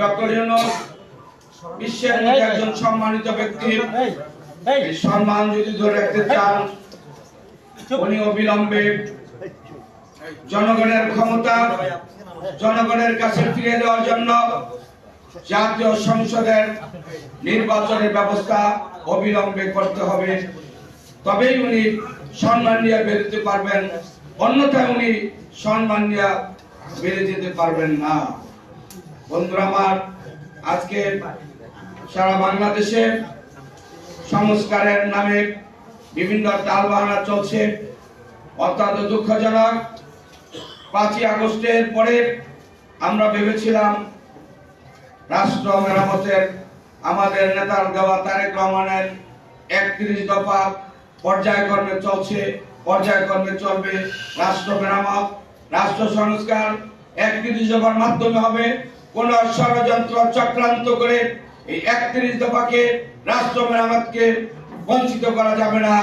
Doctor Yunus বিশ্বের মধ্যে একজন সম্মানিত ব্যক্তি। এই সম্মান যদি ধরে রাখতে চান উনি অবিলম্বে জনগণের ক্ষমতা জনগণের কাছে ফিরে দেওয়ার জন্য জাতীয় সংসদের নির্বাচনের ব্যবস্থা অবিলম্বে করতে হবে। তবেই উনি সম্মান নিয়ে বেরোতে পারবেন অন্যথায় উনি সম্মান নিয়ে বেড়ে যেতে পারবেন না। বন্ধুরা, আমার আজকে সারা বাংলাদেশে সংস্কারের নামে বিভিন্ন টালবাহানা চলছে। অত্যন্ত দুঃখজনক। পাঁচই আগস্টের পরে আমরা ভেবেছিলাম রাষ্ট্র মেরামতের আমাদের নেতার দেওয়া তারেক রহমানের একত্রিশ দফা পর্যায়ক্রমে চলছে, পর্যায়ক্রমে চলবে রাষ্ট্র মেরামত। রাষ্ট্র সংস্কার একত্রিশ দফার মাধ্যমে হবে। কোন ষড়যন্ত্র চক্রান্ত করে এই একত্রিশ দফাকে রাষ্ট্র মেরামতকে বঞ্চিত করা যাবে না।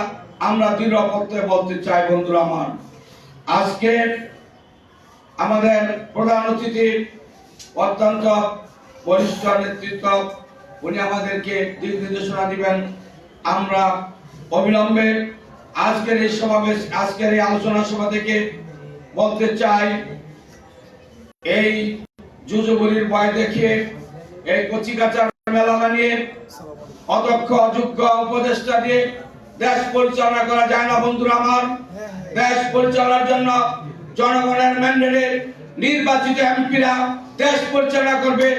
আমরা দৃঢ় পক্ষে বলতে চাই, বন্ধুরা আমার, আজকে আমাদের প্রধান অতিথি অত্যন্ত বরিষ্ঠ নেতৃত্ব, উনি আমাদেরকে দিক নির্দেশনা দিবেন। আমরা অবিলম্বে আজকের এই সমাবেশ, আজকের এই আলোচনা সভা থেকে বলতে চাই, এই জুজুগুলির ভয় দেখিয়ে এই কচিকাচার মেলা বানিয়ে অদক্ষ, অযোগ্য উপদেষ্টা দিয়ে দেশ পরিচালনা করা যায় না বন্ধুরা আমার। দেশ পরিচালনার জন্য জনগণের ম্যান্ডেটে নির্বাচিত এমপিরা দেশ পরিচালনা করবে।